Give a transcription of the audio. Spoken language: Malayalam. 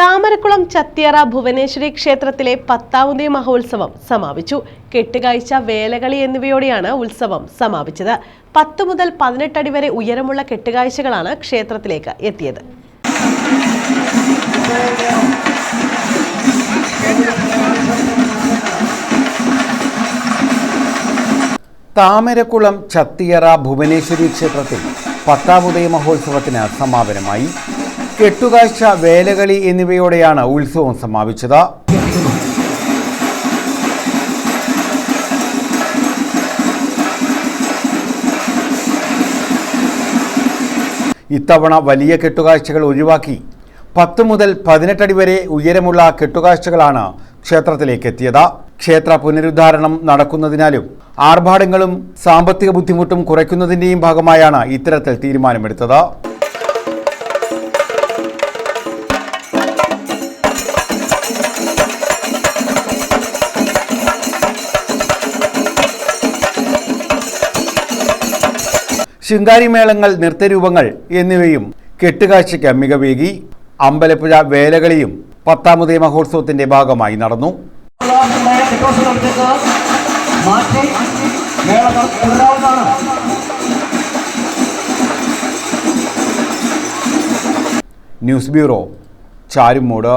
താമരക്കുളം ചത്തിയറ ഭുവനേശ്വരി ക്ഷേത്രത്തിലെ പത്താമതേ മഹോത്സവം സമാപിച്ചു. കെട്ടുകാഴ്ച വേലകളി എന്നിവയോടെയാണ് ഉത്സവം സമാപിച്ചത്. പത്ത് മുതൽ പതിനെട്ടടി വരെ ഉയരമുള്ള കെട്ടുകാഴ്ചകളാണ് ക്ഷേത്രത്തിലേക്ക് എത്തിയത്. താമരക്കുളം ചത്തിയറ ഭുവനേശ്വരി ക്ഷേത്രത്തിൽ പത്താമുദയ മഹോത്സവത്തിന് സമാപനമായി. കെട്ടുകാഴ്ച വേലകളി എന്നിവയോടെയാണ് ഉത്സവം സമാപിച്ചത്. ഇത്തവണ വലിയ കെട്ടുകാഴ്ചകൾ ഒഴിവാക്കി പത്ത് മുതൽ പതിനെട്ടടി വരെ ഉയരമുള്ള കെട്ടുകാഴ്ചകളാണ് ക്ഷേത്രത്തിലേക്ക് എത്തിയത്. ക്ഷേത്ര പുനരുദ്ധാരണം നടക്കുന്നതിനാലും ആർഭാടങ്ങളും സാമ്പത്തിക ബുദ്ധിമുട്ടും കുറയ്ക്കുന്നതിന്റെയും ഭാഗമായാണ് ഇത്തരത്തിൽ തീരുമാനമെടുത്തത്. ശൃംഗാരിമേളങ്ങൾ നൃത്തരൂപങ്ങൾ എന്നിവയും കെട്ടുകാഴ്ചയ്ക്ക് മികവേകി. അമ്പലപ്പുഴ വേലകളിയും പത്താമതേ മഹോത്സവത്തിന്റെ ഭാഗമായി നടന്നു. മാറ്റി മേളകൾ തുടരാവുന്നതാണ്. News bureau Charummoodu.